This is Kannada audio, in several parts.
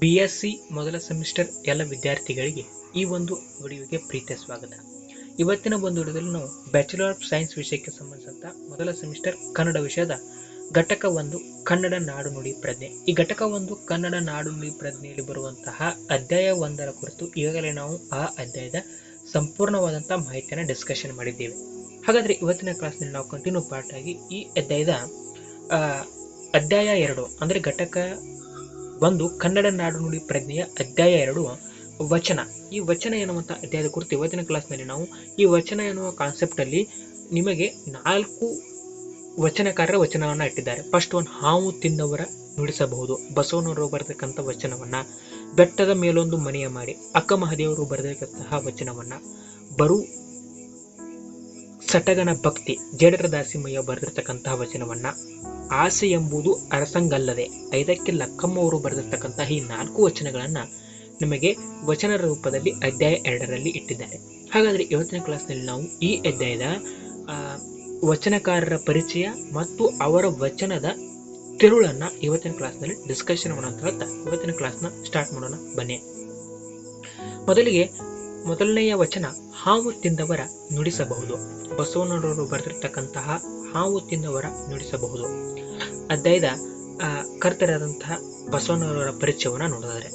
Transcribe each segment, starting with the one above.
ಬಿ ಎಸ್ ಸಿ ಮೊದಲ ಸೆಮಿಸ್ಟರ್ ಎಲ್ಲ ವಿದ್ಯಾರ್ಥಿಗಳಿಗೆ ಈ ಒಂದು ವಿಡಿಯೋಗೆ ಪ್ರೀತಿಯ ಸ್ವಾಗತ. ಇವತ್ತಿನ ಒಂದು ವಿಡಿಯೋದಲ್ಲಿ ನಾವು ಬ್ಯಾಚುಲರ್ ಆಫ್ ಸೈನ್ಸ್ ವಿಷಯಕ್ಕೆ ಸಂಬಂಧಿಸಿದಂತ ಮೊದಲ ಸೆಮಿಸ್ಟರ್ ಕನ್ನಡ ವಿಷಯದ ಘಟಕ ಒಂದು ಕನ್ನಡ ನಾಡು ನುಡಿ ಪ್ರಜ್ಞೆ. ಈ ಘಟಕ ಒಂದು ಕನ್ನಡ ನಾಡು ನುಡಿ ಪ್ರಜ್ಞೆಯಲ್ಲಿ ಬರುವಂತಹ ಅಧ್ಯಾಯ ಒಂದರ ಕುರಿತು ಈಗಾಗಲೇ ನಾವು ಆ ಅಧ್ಯಾಯದ ಸಂಪೂರ್ಣವಾದಂಥ ಮಾಹಿತಿಯನ್ನು ಡಿಸ್ಕಷನ್ ಮಾಡಿದ್ದೇವೆ. ಹಾಗಾದ್ರೆ ಇವತ್ತಿನ ಕ್ಲಾಸ್ನಲ್ಲಿ ನಾವು ಕಂಟಿನ್ಯೂ ಪಾರ್ಟ್ ಆಗಿ ಈ ಅಧ್ಯಾಯದ ಅಧ್ಯಾಯ ಎರಡು, ಅಂದ್ರೆ ಘಟಕ ಒಂದು ಕನ್ನಡ ನಾಡು ನುಡಿ ಪ್ರಜ್ಞೆಯ ಅಧ್ಯಾಯ ಎರಡು, ವಚನ. ಈ ವಚನ ಎನ್ನುವಂಥ ಅಧ್ಯಾಯದ ಕುರಿತು ಇವತ್ತಿನ ಕ್ಲಾಸ್ನಲ್ಲಿ ನಾವು ಈ ವಚನ ಎನ್ನುವ ಕಾನ್ಸೆಪ್ಟಲ್ಲಿ ನಿಮಗೆ ನಾಲ್ಕು ವಚನಕಾರರ ವಚನವನ್ನು ಇಟ್ಟಿದ್ದಾರೆ. ಫಸ್ಟ್ ಒನ್ ಹಾವು ತಿಂದವರ ನುಡಿಸಬಹುದು. ಬಸವನವರು ಬರತಕ್ಕಂಥ ವಚನವನ್ನ, ಬೆಟ್ಟದ ಮೇಲೊಂದು ಮನೆಯ ಮಾಡಿ, ಅಕ್ಕ ಮಹದೇವರು ಬರೆದಿರತಕ್ಕಂತಹ ವಚನವನ್ನ, ಬರು ಸಟಗನ ಭಕ್ತಿ ಜೇಡರ ದಾಸಿಮಯ್ಯ ಬರೆದಿರ್ತಕ್ಕಂತಹ ವಚನವನ್ನ. ಆಸೆ ಎಂಬುದು ಅರಸಂಗಲ್ಲದೆ, ಐದಕ್ಕೆ ಲಕ್ಕಮ್ಮ ಅವರು ಬರೆದಿರ್ತಕ್ಕಂತಹ ಈ ನಾಲ್ಕು ವಚನಗಳನ್ನ ನಮಗೆ ವಚನ ರೂಪದಲ್ಲಿ ಅಧ್ಯಾಯ ಎರಡರಲ್ಲಿ ಇಟ್ಟಿದ್ದಾರೆ. ಹಾಗಾದ್ರೆ ಇವತ್ತಿನ ಕ್ಲಾಸ್ನಲ್ಲಿ ನಾವು ಈ ಅಧ್ಯಾಯದ ವಚನಕಾರರ ಪರಿಚಯ ಮತ್ತು ಅವರ ವಚನದ ತಿರುಳನ್ನ ಇವತ್ತಿನ ಕ್ಲಾಸ್ನಲ್ಲಿ ಡಿಸ್ಕಷನ್ ಮಾಡೋಣ ಅಂತ ಇವತ್ತಿನ ಕ್ಲಾಸ್ನ ಸ್ಟಾರ್ಟ್ ಮಾಡೋಣ. ಬನ್ನಿ. ಮೊದಲಿಗೆ, ಮೊದಲನೆಯ ವಚನ ಹಾವು ತಿಂದವರ ನುಡಿಸಬಹುದು. ಬಸವಣ್ಣರವರು ಬರೆದಿರ್ತಕ್ಕಂತಹ ಹಾವು ತಿಂದವರ ನುಡಿಸಬಹುದು. ಅಧ್ಯಾಯದ ಕರ್ತರಾದಂತಹ ಬಸವನವರ ಪರಿಚಯವನ್ನು ನೋಡಿದರೆ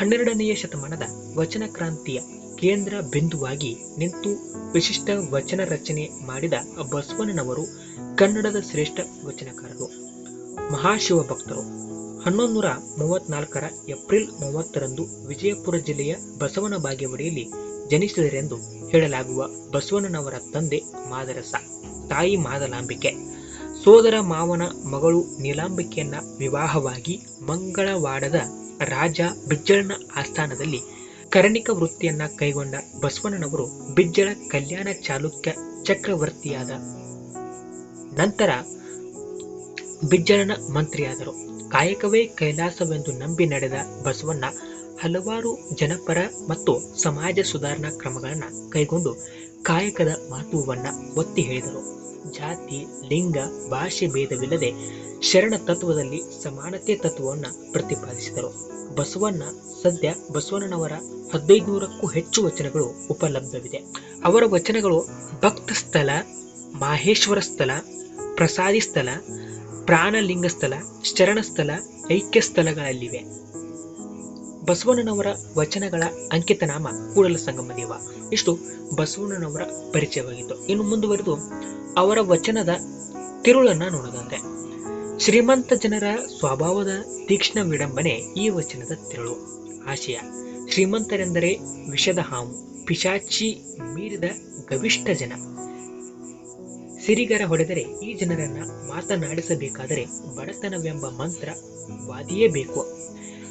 ಹನ್ನೆರಡನೆಯ ಶತಮಾನದ ವಚನ ಕ್ರಾಂತಿಯ ಕೇಂದ್ರ ಬಿಂದುವಾಗಿ ನಿಂತು ವಿಶಿಷ್ಟ ವಚನ ರಚನೆ ಮಾಡಿದ ಬಸವಣ್ಣನವರು ಕನ್ನಡದ ಶ್ರೇಷ್ಠ ವಚನಕಾರರು. ಮಹಾಶಿವ ಭಕ್ತರು ಹನ್ನೊಂದು ನೂರ ಮೂವತ್ನಾಲ್ಕರ ಏಪ್ರಿಲ್ ಮೂವತ್ತರಂದು ವಿಜಯಪುರ ಜಿಲ್ಲೆಯ ಬಸವನ ಬಾಗೇವಾಡಿಯಲ್ಲಿ ಜನಿಸಿದರೆಂದು ಹೇಳಲಾಗುವ ಬಸವಣ್ಣನವರ ತಂದೆ ಮಾದರಸ, ತಾಯಿ ಮಾದಲಾಂಬಿಕೆ. ಸೋದರ ಮಾವನ ಮಗಳು ನೀಲಾಂಬಿಕೆಯನ್ನ ವಿವಾಹವಾಗಿ ಮಂಗಳವಾಡದ ರಾಜ ಬಿಜ್ಜಳನ ಆಸ್ಥಾನದಲ್ಲಿ ಕರಣಿಕ ವೃತ್ತಿಯನ್ನ ಕೈಗೊಂಡ ಬಸವಣ್ಣನವರು ಬಿಜ್ಜಳ ಕಲ್ಯಾಣ ಚಾಲುಕ್ಯ ಚಕ್ರವರ್ತಿಯಾದ ನಂತರ ಬಿಜ್ಜಳನ ಮಂತ್ರಿಯಾದರು. ಕಾಯಕವೇ ಕೈಲಾಸವೆಂದು ನಂಬಿ ನಡೆದ ಬಸವಣ್ಣ ಹಲವಾರು ಜನಪರ ಮತ್ತು ಸಮಾಜ ಸುಧಾರಣಾ ಕ್ರಮಗಳನ್ನು ಕೈಗೊಂಡು ಕಾಯಕದ ಮಹತ್ವವನ್ನು ಒತ್ತಿ ಹೇಳಿದರು. ಜಾತಿ, ಲಿಂಗ, ಭಾಷೆ ಭೇದವಿಲ್ಲದೆ ಶರಣ ತತ್ವದಲ್ಲಿ ಸಮಾನತೆ ತತ್ವವನ್ನು ಪ್ರತಿಪಾದಿಸಿದರು. ಬಸವಣ್ಣ ಸದ್ಯ ಬಸವಣ್ಣನವರ ಹದಿನೈದುನೂರಕ್ಕೂ ಹೆಚ್ಚು ವಚನಗಳು ಉಪಲಬ್ಧವಿದೆ. ಅವರ ವಚನಗಳು ಭಕ್ತ ಸ್ಥಳ, ಮಾಹೇಶ್ವರ ಸ್ಥಳ, ಪ್ರಸಾದಿ ಸ್ಥಳ ಪ್ರಾಣಲಿಂಗ ಸ್ಥಳ ಶರಣ ಸ್ಥಳ ಐಕ್ಯ ಸ್ಥಳಗಳಲ್ಲಿವೆ ಬಸವಣ್ಣನವರ ವಚನಗಳ ಅಂಕಿತನಾಮ ಕೂಡಲ ಸಂಗಮ ದೇವ ಇಷ್ಟು ಬಸವಣ್ಣನವರ ಪರಿಚಯವಾಗಿತ್ತು ಇನ್ನು ಮುಂದುವರೆದು ಅವರ ವಚನದ ತಿರುಳನ್ನ ನೋಡೋದಂತೆ. ಶ್ರೀಮಂತ ಜನರ ಸ್ವಭಾವದ ತೀಕ್ಷ್ಣ ವಿಡಂಬನೆ ಈ ವಚನದ ತಿರುಳು. ಆಶಯ, ಶ್ರೀಮಂತರೆಂದರೆ ವಿಷದ ಹಾವು, ಪಿಶಾಚಿ ಮೀರಿದ ಗವಿಷ್ಠ ಜನ. ಸಿರಿಗರ ಹೊಡೆದರೆ ಈ ಜನರನ್ನ ಮಾತನಾಡಿಸಬೇಕಾದರೆ ಬಡತನವೆಂಬ ಮಂತ್ರ ವಾದಿಯೇ ಬೇಕು.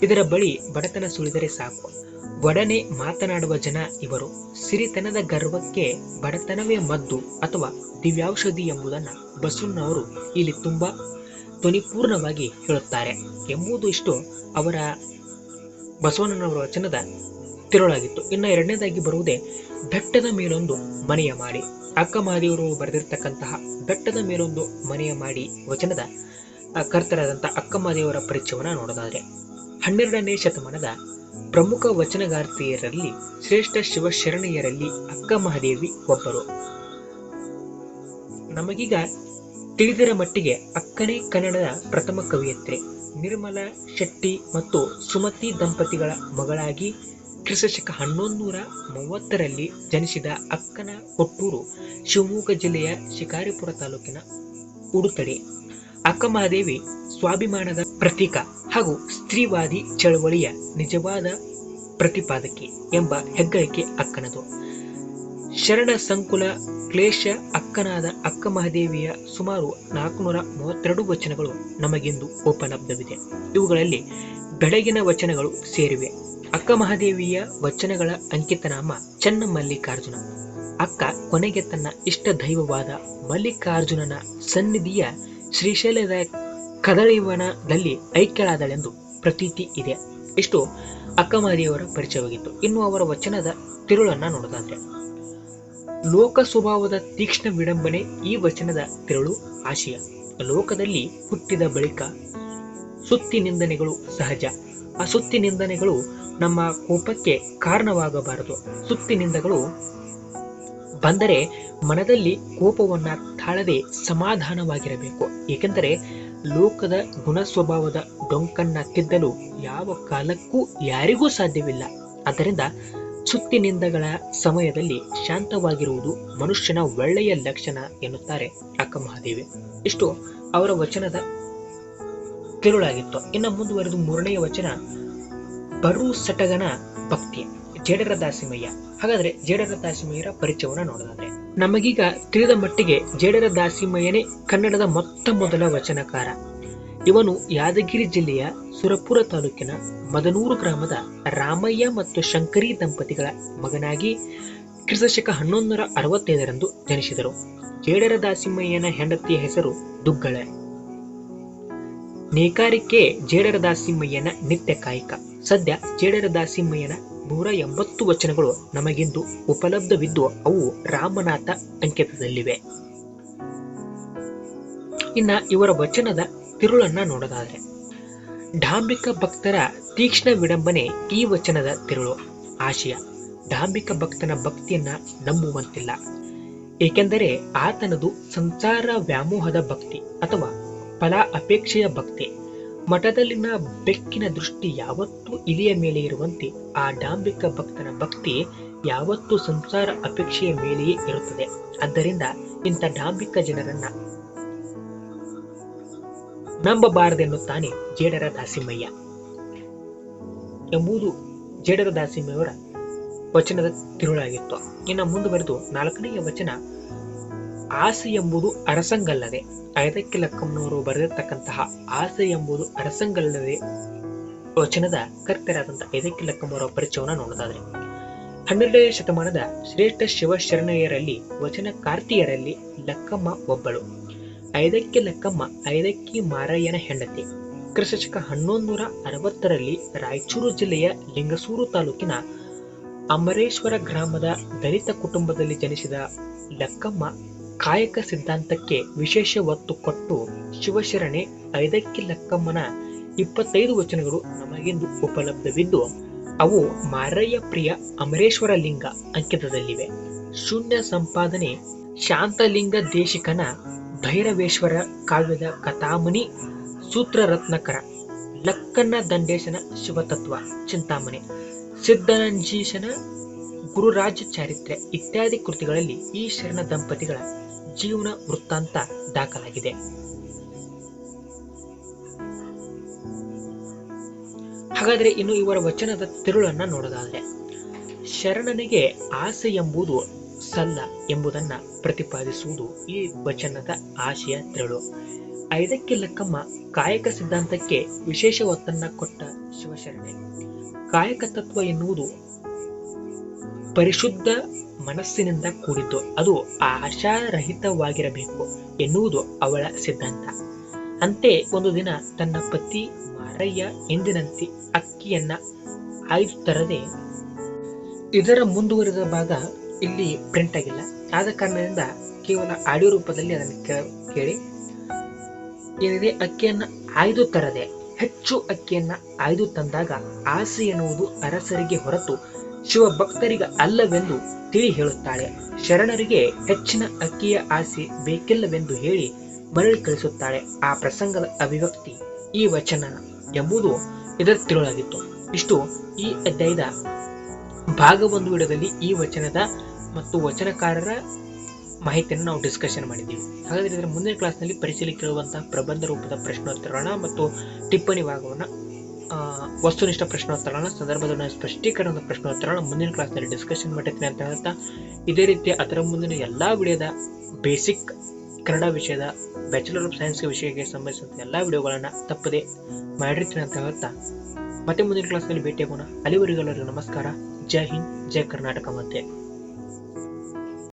ಇದರ ಬಳಿ ಬಡತನ ಸುಳಿದರೆ ಸಾಕು. ಒಡನೆ ಮಾತನಾಡುವ ಜನ ಇವರು ಸಿರಿತನದ ಗರ್ವಕ್ಕೆ ಬಡತನವೇ ಮದ್ದು ಅಥವಾ ದಿವ್ಯೌಷಧಿ ಎಂಬುದನ್ನ ಬಸವಣ್ಣವರು ಇಲ್ಲಿ ತುಂಬಾ ಧ್ವನಿಪೂರ್ಣವಾಗಿ ಹೇಳುತ್ತಾರೆ. ಎಂಬುದು ಇಷ್ಟು ಅವರ ಬಸವಣ್ಣನವರ ವಚನದ ತಿರುಳಾಗಿತ್ತು ಇನ್ನು ಎರಡನೇದಾಗಿ ಬರುವುದೇ ಬೆಟ್ಟದ ಮೇಲೊಂದು ಮನೆಯ ಮಾಡಿ. ಅಕ್ಕ ಮಾದಿಯವರು ಬರೆದಿರ್ತಕ್ಕಂತಹ ಬೆಟ್ಟದ ಮೇಲೊಂದು ಮನೆಯ ಮಾಡಿ ವಚನದ ಆ, ಕರ್ತರಾದಂತಹ ಅಕ್ಕ ಮಾದಿಯವರ ಪರಿಚಯವನ್ನ ನೋಡೋದಾದ್ರೆ ಹನ್ನೆರಡನೇ ಶತಮಾನದ ಪ್ರಮುಖ ವಚನಗಾರ್ತಿಯರಲ್ಲಿ ಶ್ರೇಷ್ಠ ಶಿವಶರಣೆಯರಲ್ಲಿ ಅಕ್ಕ ಮಹಾದೇವಿ ಒಬ್ಬರು. ನಮಗೀಗ ತಿಳಿದಿರ ಮಟ್ಟಿಗೆ ಅಕ್ಕನೇ ಕನ್ನಡದ ಪ್ರಥಮ ಕವಿಯತ್ರಿ. ನಿರ್ಮಲ ಶೆಟ್ಟಿ ಮತ್ತು ಸುಮತಿ ದಂಪತಿಗಳ ಮಗಳಾಗಿ ಕ್ರಿಸ್ತಶಕ ಶಕ ನೂರ ಮೂವತ್ತರಲ್ಲಿ ಜನಿಸಿದ ಅಕ್ಕನ ಕೊಟ್ಟೂರು ಶಿವಮೊಗ್ಗ ಜಿಲ್ಲೆಯ ಶಿಕಾರಿಪುರ ತಾಲೂಕಿನ ಉಡುತಡಿ. ಅಕ್ಕ ಮಹಾದೇವಿ ಸ್ವಾಭಿಮಾನದ ಪ್ರತೀಕ ಹಾಗೂ ಸ್ತ್ರೀವಾದಿ ಚಳವಳಿಯ ನಿಜವಾದ ಪ್ರತಿಪಾದಕಿ ಎಂಬ ಹೆಗ್ಗಳಿಕೆ ಅಕ್ಕನದು. ಶರಣ ಸಂಕುಲ ಕ್ಲೇಶ ಅಕ್ಕನಾದ ಅಕ್ಕ ಮಹಾದೇವಿಯ ಸುಮಾರು ನಾಲ್ಕುನೂರ ಮೂವತ್ತೆರಡು ವಚನಗಳು ನಮಗಿಂದು ಉಪಲಬ್ಧವಿದೆ. ಇವುಗಳಲ್ಲಿ ಬೆಳಗಿನ ವಚನಗಳು ಸೇರಿವೆ. ಅಕ್ಕ ಮಹಾದೇವಿಯ ವಚನಗಳ ಅಂಕಿತನಾಮ ಚನ್ನ ಮಲ್ಲಿಕಾರ್ಜುನ ಅಕ್ಕ ಕೊನೆಗೆ ತನ್ನ ಇಷ್ಟ ದೈವವಾದ ಮಲ್ಲಿಕಾರ್ಜುನನ ಸನ್ನಿಧಿಯ ಶ್ರೀಶೈಲದ ಕದಳಿವನದಲ್ಲಿ ಐಕ್ಯಳಾದಳೆಂದು ಪ್ರತೀತಿ ಇದೆ. ಇಷ್ಟು ಅಕ್ಕ ಮಹಾದೇವಿಯವರ ಪರಿಚಯವಾಗಿತ್ತು. ಇನ್ನು ಅವರ ವಚನದ ತಿರುಳನ್ನ ನೋಡೋದಾದ್ರೆ ಲೋಕ ಸ್ವಭಾವದ ತೀಕ್ಷ್ಣ ವಿಡಂಬನೆ ಈ ವಚನದ ತಿರುಳು ಆಶಯ. ಲೋಕದಲ್ಲಿ ಹುಟ್ಟಿದ ಬಳಿಕ ಸುತ್ತಿ ನಿಂದನೆಗಳು ಸಹಜ. ಆ ಸುತ್ತಿ ನಿಂದನೆಗಳು ನಮ್ಮ ಕೋಪಕ್ಕೆ ಕಾರಣವಾಗಬಾರದು. ಸುತ್ತಿ ನಿಂದಗಳು ಬಂದರೆ ಮನದಲ್ಲಿ ಕೋಪವನ್ನ ತಾಳದೆ ಸಮಾಧಾನವಾಗಿರಬೇಕು. ಏಕೆಂದರೆ ಲೋಕದ ಗುಣ ಸ್ವಭಾವದ ಡೊಂಕನ್ನ ತಿದ್ದಲು ಯಾವ ಕಾಲಕ್ಕೂ ಯಾರಿಗೂ ಸಾಧ್ಯವಿಲ್ಲ. ಆದ್ದರಿಂದ ಸುತ್ತಿನಿಂದಗಳ ಸಮಯದಲ್ಲಿ ಶಾಂತವಾಗಿರುವುದು ಮನುಷ್ಯನ ಒಳ್ಳೆಯ ಲಕ್ಷಣ ಎನ್ನುತ್ತಾರೆ ಅಕ್ಕ ಮಹಾದೇವಿ. ಇಷ್ಟು ಅವರ ವಚನದ ತಿರುಳಾಗಿತ್ತು ಇನ್ನು ಮುಂದುವರೆದು ಮೂರನೆಯ ವಚನ, ಬರು ಸಟಗನ ಭಕ್ತಿ ಜೇಡರ ದಾಸಿಮಯ್ಯ ಹಾಗಾದ್ರೆ ಜೇಡರ ದಾಸಿಮಯ್ಯರ ಪರಿಚಯವನ್ನ ನೋಡೋದಾದ್ರೆ, ನಮಗೀಗ ತಿಳಿದ ಮಟ್ಟಿಗೆ ಜೇಡರ ದಾಸಿಮಯ್ಯನೇ ಕನ್ನಡದ ಮೊತ್ತ ಮೊದಲ ವಚನಕಾರ. ಇವನು ಯಾದಗಿರಿ ಜಿಲ್ಲೆಯ ಸುರಪುರ ತಾಲೂಕಿನ ಮದನೂರು ಗ್ರಾಮದ ರಾಮಯ್ಯ ಮತ್ತು ಶಂಕರಿ ದಂಪತಿಗಳ ಮಗನಾಗಿ ಕ್ರಿಸ್ತಶಕ ಹನ್ನೊಂದರ ಅರವತ್ತೈದರಂದು ಜನಿಸಿದರು. ಜೇಡರ ದಾಸಿಮಯ್ಯನ ಹೆಂಡತಿಯ ಹೆಸರು ದುಗ್ಗಳೆ. ನೇಕಾರಿಕೆ ಜೇಡರ ದಾಸಿಮಯ್ಯನ ನಿತ್ಯ ಕಾಯಕ. ಸದ್ಯ ಜೇಡರ ದಾಸಿಮಯ್ಯನ ನೂರ ಎಂಬತ್ತು ವಚನಗಳು ನಮಗಿಂದು ಉಪಲಬ್ಧವಿದ್ದು ಅವು ರಾಮನಾಥ ಅಂಕಿತದಲ್ಲಿವೆ ಇನ್ನ ಇವರ ವಚನದ ತಿರುಳನ್ನ ನೋಡೋದಾದ್ರೆ ಡಾಂಬಿಕ ಭಕ್ತರ ತೀಕ್ಷ್ಣ ವಿಡಂಬನೆ ಈ ವಚನದ ತಿರುಳು. ಆಶಯ ಡಾಂಬಿಕ ಭಕ್ತನ ಭಕ್ತಿಯನ್ನ ನಂಬುವಂತಿಲ್ಲ. ಏಕೆಂದರೆ ಆತನದು ಸಂಸಾರ ವ್ಯಾಮೋಹದ ಭಕ್ತಿ ಅಥವಾ ಫಲ ಅಪೇಕ್ಷೆಯ ಭಕ್ತಿ. ಮಠದಲ್ಲಿನ ಬೆಕ್ಕಿನ ದೃಷ್ಟಿ ಯಾವತ್ತೂ ಇಲಿಯ ಮೇಲೆ ಇರುವಂತೆ, ಆ ಡಾಂಬಿಕ ಭಕ್ತನ ಭಕ್ತಿ ಯಾವತ್ತೂ ಸಂಸಾರ ಅಪೇಕ್ಷೆಯ ಮೇಲೆಯೇ ಇರುತ್ತದೆ. ಆದ್ದರಿಂದ ಇಂಥ ಡಾಂಬಿಕ ಜನರನ್ನ ನಂಬಬಾರದೆನ್ನುತ್ತಾನೆ ಜೇಡರ ದಾಸಿಮಯ್ಯ. ಎಂಬುದು ಜೇಡರ ದಾಸಿಮಯ್ಯವರ ವಚನದ ತಿರುಳಾಗಿತ್ತು. ಇನ್ನು ಮುಂದುವರೆದು ನಾಲ್ಕನೆಯ ವಚನ ಆಸೆ ಎಂಬುದು ಅರಸಂಗಲ್ಲದೆ ಐದಕ್ಕೆ ಲಕ್ಕಮ್ಮನವರು ಬರೆದಿರ್ತಕ್ಕಂತಹ ಆಸೆ ಎಂಬುದು ಅರಸಂಗಲ್ಲದೆ ವಚನದ ಕರ್ತರಾದಂತಹ ಐದಕ್ಕೆ ಲಕ್ಕಮ್ಮನವರ ಪರಿಚಯವನ್ನು ನೋಡೋದಾದ್ರೆ. ಹನ್ನೆರಡನೇ ಶತಮಾನದ ಶ್ರೇಷ್ಠ ಶಿವಶರಣೆಯರಲ್ಲಿ ವಚನ ಕಾರ್ತಿಯರಲ್ಲಿ ಲಕ್ಕಮ್ಮ ಒಬ್ಬಳು. ಐದಕ್ಕೆ ಲಕ್ಕಮ್ಮ ಐದಕ್ಕಿ ಮಾರಯ್ಯನ ಹೆಂಡತಿ. ಕ್ರಿಸ್ತಶಕ ಹನ್ನೊಂದೂರ ಅರವತ್ತರಲ್ಲಿ ರಾಯಚೂರು ಜಿಲ್ಲೆಯ ಲಿಂಗಸೂರು ತಾಲೂಕಿನ ಅಮರೇಶ್ವರ ಗ್ರಾಮದ ದಲಿತ ಕುಟುಂಬದಲ್ಲಿ ಜನಿಸಿದ ಲಕ್ಕಮ್ಮ ಕಾಯಕ ಸಿದ್ಧಾಂತಕ್ಕೆ ವಿಶೇಷ ಒತ್ತು ಕೊಟ್ಟು ಶಿವಶರಣೆ ಐದಕ್ಕಿ ಲಕ್ಕಮ್ಮನ ಇಪ್ಪತ್ತೈದು ವಚನಗಳು ನಮಗೆಂದು ಉಪಲಬ್ಧವಿದ್ದು, ಅವು ಮಾರಯ್ಯ ಪ್ರಿಯ ಅಮರೇಶ್ವರ ಲಿಂಗ ಅಂಕಿತದಲ್ಲಿವೆ. ಶೂನ್ಯ ಸಂಪಾದನೆ ಶಾಂತಲಿಂಗ ದೇಶಿಕನ ಭೈರವೇಶ್ವರ ಕಾವ್ಯದ ಕಥಾಮಣಿ ಸೂತ್ರರತ್ನಕರ ಲಕ್ಕನ್ನ ದಂಡೇಶನ ಶಿವತತ್ವ ಚಿಂತಾಮಣಿ ಸಿದ್ಧನಂಜೀಶನ ಗುರುರಾಜ ಚಾರಿತ್ರ್ಯ ಇತ್ಯಾದಿ ಕೃತಿಗಳಲ್ಲಿ ಈ ಶರಣ ದಂಪತಿಗಳ ಜೀವನ ವೃತ್ತಾಂತ ದಾಖಲಾಗಿದೆ. ಹಾಗಾದ್ರೆ ಇನ್ನು ಇವರ ವಚನದ ತಿರುಳನ್ನ ನೋಡೋದಾದ್ರೆ, ಶರಣನಿಗೆ ಆಸೆ ಎಂಬುದು ಸಲ್ಲ ಎಂಬುದನ್ನ ಪ್ರತಿಪಾದಿಸುವುದು ಈ ವಚನದ ಆಶಯ ತಿರುಳು. ಐದಕ್ಕೆ ಲಕ್ಕಮ್ಮ ಕಾಯಕ ಸಿದ್ಧಾಂತಕ್ಕೆ ವಿಶೇಷ ಒತ್ತನ್ನ ಕೊಟ್ಟ ಶಿವಶರಣೆ. ಕಾಯಕ ತತ್ವ ಎನ್ನುವುದು ಪರಿಶುದ್ಧ ಮನಸ್ಸಿನಿಂದ ಕೂಡಿದ್ದು ಅದು ಆಶಾರಹಿತವಾಗಿರಬೇಕು ಎನ್ನುವುದು ಅವಳ ಸಿದ್ಧಾಂತ. ಅಂತೆ ಒಂದು ದಿನ ತನ್ನ ಪತಿ ಮಾರಯ್ಯ ಎಂದಿನಂತೆ ಅಕ್ಕಿಯನ್ನ ಆಯ್ದು ತರದೆ ಇದರ ಮುಂದುವರಿದ ಭಾಗ ಇಲ್ಲಿ ಪ್ರಿಂಟ್ ಆಗಿಲ್ಲ. ಆದ ಕಾರಣದಿಂದ ಕೇವಲ ಆಡಿಯೋ ರೂಪದಲ್ಲಿ ಅದನ್ನು ಕೇಳಿ. ಏನಿದೆ? ಅಕ್ಕಿಯನ್ನ ಆಯ್ದು ತರದೆ, ಹೆಚ್ಚು ಅಕ್ಕಿಯನ್ನ ಆಯ್ದು ತಂದಾಗ ಆಸೆ ಎನ್ನುವುದು ಅರಸರಿಗೆ ಹೊರತು ಶಿವ ಭಕ್ತರಿಗೆ ಅಲ್ಲವೆಂದು ತಿಳಿ ಹೇಳುತ್ತಾಳೆ ಶರಣರಿಗೆ ಹೆಚ್ಚಿನ ಅಕ್ಕಿಯ ಆಸೆ ಬೇಕಿಲ್ಲವೆಂದು ಹೇಳಿ ಮರಳಿ ಕಳಿಸುತ್ತಾಳೆ. ಆ ಪ್ರಸಂಗದ ಅಭಿವ್ಯಕ್ತಿ ಈ ವಚನ ಎಂಬುದು ಇದರ ತಿರುಳಾಗಿತ್ತು ಇಷ್ಟು ಈ ಅಧ್ಯಾಯದ ಭಾಗ ಒಂದು ವಿಡದಲ್ಲಿ ಈ ವಚನದ ಮತ್ತು ವಚನಕಾರರ ಮಾಹಿತಿಯನ್ನು ನಾವು ಡಿಸ್ಕಷನ್ ಮಾಡಿದ್ದೀವಿ. ಹಾಗಾದ್ರೆ ಇದರ ಮುಂದಿನ ಕ್ಲಾಸ್ನಲ್ಲಿ ಪರಿಶೀಲಿಸಿರುವಂತಹ ಪ್ರಬಂಧ ರೂಪದ ಪ್ರಶ್ನೋತ್ತರಗಳನ್ನ ಮತ್ತು ಟಿಪ್ಪಣಿ ಭಾಗವನ್ನು ವಸ್ತುನಿಷ್ಠ ಪ್ರಶ್ನೋತ್ತರಗಳನ್ನ ಸಂದರ್ಭದಲ್ಲಿ ಸ್ಪಷ್ಟೀಕರಣದ ಪ್ರಶ್ನೋತ್ತರಗಳನ್ನ ಮುಂದಿನ ಕ್ಲಾಸ್ನಲ್ಲಿ ಡಿಸ್ಕಷನ್ ಮಾಡಿರ್ತೀನಿ ಅಂತ ಹೇಳ್ತಾ, ಇದೇ ರೀತಿ ಅದರ ಮುಂದಿನ ಎಲ್ಲಾ ವಿಡಿಯೋದ ಬೇಸಿಕ್ ಕನ್ನಡ ವಿಷಯದ ಬ್ಯಾಚುಲರ್ ಆಫ್ ಸೈನ್ಸ್ ವಿಷಯಕ್ಕೆ ಸಂಬಂಧಿಸಿದ ಎಲ್ಲಾ ವಿಡಿಯೋಗಳನ್ನು ತಪ್ಪದೆ ಮಾಡಿರ್ತೀನಿ ಅಂತ ಹೇಳ್ತಾ, ಮತ್ತೆ ಮುಂದಿನ ಕ್ಲಾಸ್ನಲ್ಲಿ ಭೇಟಿಯಾಗೋಣ. ಅಲ್ಲಿವರೆಗೂ ನಮಸ್ಕಾರ. ಜೈ ಹಿಂದ್, ಜೈ ಕರ್ನಾಟಕ ಮತ್ತೆ.